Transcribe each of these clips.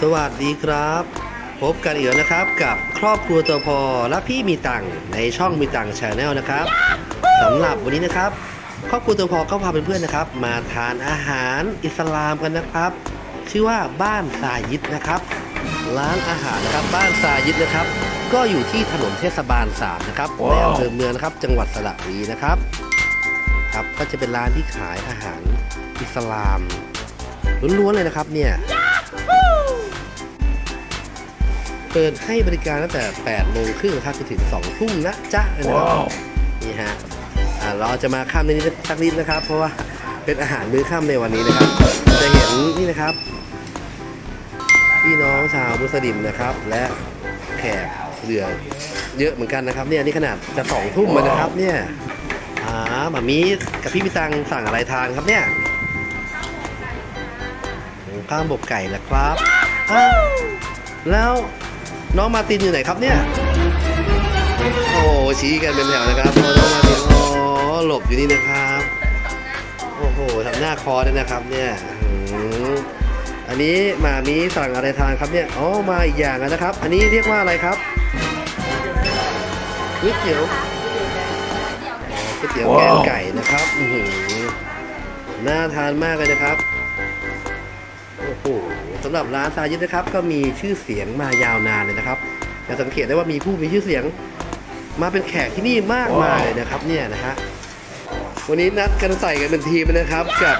สวัสดีครับ พบกันอีกแล้วนะครับกับครอบครัวตัวพอและพี่มีตังค์ในช่องมีตังค์ชาแนลนะครับสำหรับวันนี้นะครับ ครอบครัวตัวพอก็พาเพื่อนๆนะครับ มาทานอาหารอิสลามกันนะครับ ชื่อว่าบ้านซายิดนะครับร้านอาหารนะครับบ้านซายิดนะครับ ก็อยู่ที่ถนนเทศบาล3นะครับในอำเภอเมืองนะครับ จังหวัดสระบุรีนะครับครับก็จะเป็นร้านที่ขายอาหารอิสลามล้วนๆเลยนะครับเนี่ยเปิดให้บริการตั้งแต่8โมงครึ่งนะครับจนถึง2ทุ่มนะจ๊ะนะครับนี่ฮะอ่าเราจะมาข้ามในนี้สักนิดนะครับ เพราะว่าเป็นอาหารมื้อค่ำในวันนี้นะครับ จะเห็นนี่นะครับพี่น้องชาวมุสลิมนะครับ และแขกเหลือเยอะเหมือนกันนะครับ เนี่ยนี่ขนาดจะสองทุ่มแล้วนะครับ เนี่ยอ่าหมามีกับพี่พิตังสั่งอะไรทานครับเนี่ยข้าวหมกไก่ละครับอ้าวแล้ว น้องมาตินอยู่ไหนครับเนี่ย โอ้ชี้กันเป็นแถวนะครับโอ้น้องมาตินอ๋อหลบอยู่นี่นะครับ โอ้โหทำหน้าคอด้วยนะครับเนี่ยอันนี้มามีสั่งอะไรทานครับเนี่ยอ๋อมาอีกอย่างนะครับ อันนี้เรียกว่าอะไรครับก๋วยเตี๋ยวก๋วยเตี๋ยวแกงไก่นะครับหน่าทานมากเลยนะครับ โอ้โหสำหรับร้านซายิดนะครับ ก็มีชื่อเสียงมายาวนานเลยนะครับจะสังเกตได้ว่ามีผู้มีชื่อเสียงมาเป็นแขกที่นี่มากมายเลยนะครับเนี่ยนะฮะวันนี้นัดกันใส่กันเป็นทีมเลยนะครับ กับ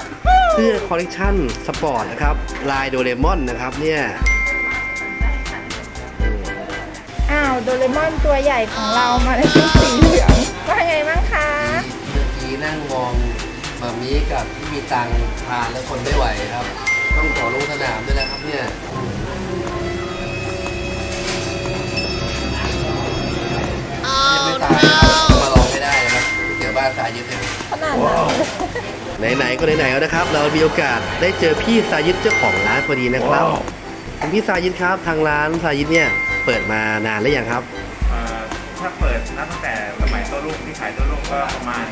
เสื้อคอลเลกชันสปอร์ตนะครับลายโดเรมอนนะครับเนี่ยอืมอ้าวโดเรมอนตัวใหญ่ของเรามาในชุดสีเหลืองว่าไงบ้างคะเมื่อกี้นั่งมอง มามีกับที่มีตังค์ทานแล้วคนไม่ไหวครับ ต้องขอลงสนามด้วยนะครับเนี่ยยังไม่ตายนะครับมาลองให้ได้นะครับ เดี๋ยวบ้านสายยึดเลยขนาดนั้นไหนๆก็ไหนๆแล้วนะครับ เรามีโอกาสได้เจอพี่สายิตเจ้าของร้านพอดีนะครับคุณพี่สายิตครับทางร้านสายิตเนี่ยเปิดมานานหรือยังครับเอ่อถ้าเปิดนับตั้งแต่สมัยโต้รุ่งที่ขายโต้รุ่งก็ประมาณ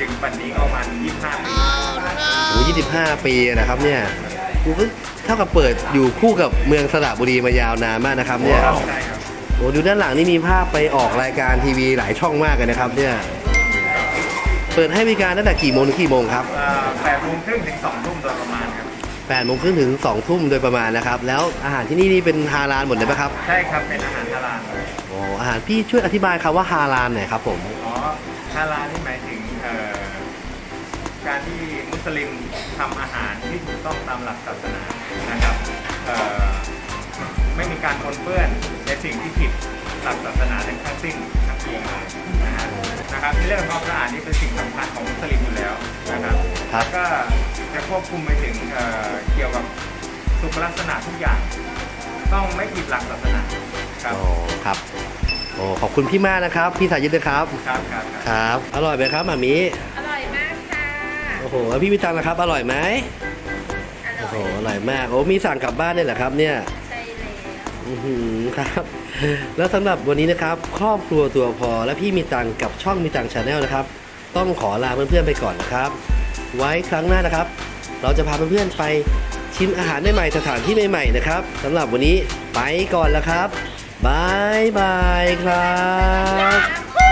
ถึงปัจจุบันนี้ก็ประมาณ25ปีโอ้ยี่สิบห้าปีนะครับเนี่ยกูก็เท่ากับเปิดอยู่คู่กับเมืองสระบุรีมายาวนานมากนะครับเนี่ย ใช่ครับโอ้ดูด้านหลังนี่มีภาพไปออกรายการทีวีหลายช่องมากเลยนะครับเนี่ย เปิดให้บริการตั้งแต่กี่โมงถึงกี่โมงครับเอ่อ8โมงครึ่งถึง2ทุ่มโดยประมาณครับแปดโมงครึ่งถึงสองทุ่มโดยประมาณนะครับ แล้วอาหารที่นี่นี่เป็นฮาลาลหมดเลยปะครับใช่ครับเป็นอาหารฮาลาล โอ้อาหารพี่ช่วยอธิบายคำว่าฮาลาลหน่อยครับผม อ๋อฮาลาลนี่หมายถึงเอ่อ การที่มุสลิมทำอาหารที่ถูกต้องตามหลักศาสนานะครับเอ่อไม่มีการปนเปื้อนในสิ่งที่ผิดหลักศาสนาทั้งทั้งสิ้นทั้งปวงเลยนะฮะนะครับในเรื่องความสะอาดนี่เป็นสิ่งสำคัญของมุสลิมอยู่แล้วนะครับครับก็จะควบคุมไปถึงเอ่อเกี่ยวกับสุขลักษณะทุกอย่าง ต้องไม่ผิดหลักศาสนาครับโอ้ครับโอ้ขอบคุณพี่มากนะครับ พี่สายิตนะครับครับ ครับครับครับอร่อยไหมครับหมามี โอ้โหแล้วพี่มิตังนะครับ อร่อยไหมอโอ้โหอยอร่อยมากโอ้มีสั่งกลับบ้านด้วยเหรอครับเนี่ย ใช่แล้วอือหือครับ แล้วสำหรับวันนี้นะครับ ครอบครัวตัวพอและพี่มีตังกับช่องมีตังชาแนลนะครับ ต้องขอลาเพื่อนๆไปก่อนนะครับ ไว้ครั้งหน้านะครับ เราจะพาเพื่อนๆไปชิมอาหารใหม่ๆสถานที่ใหม่ๆนะครับสำหรับวันนี้ไปก่อนแล้วครับบายบายครับ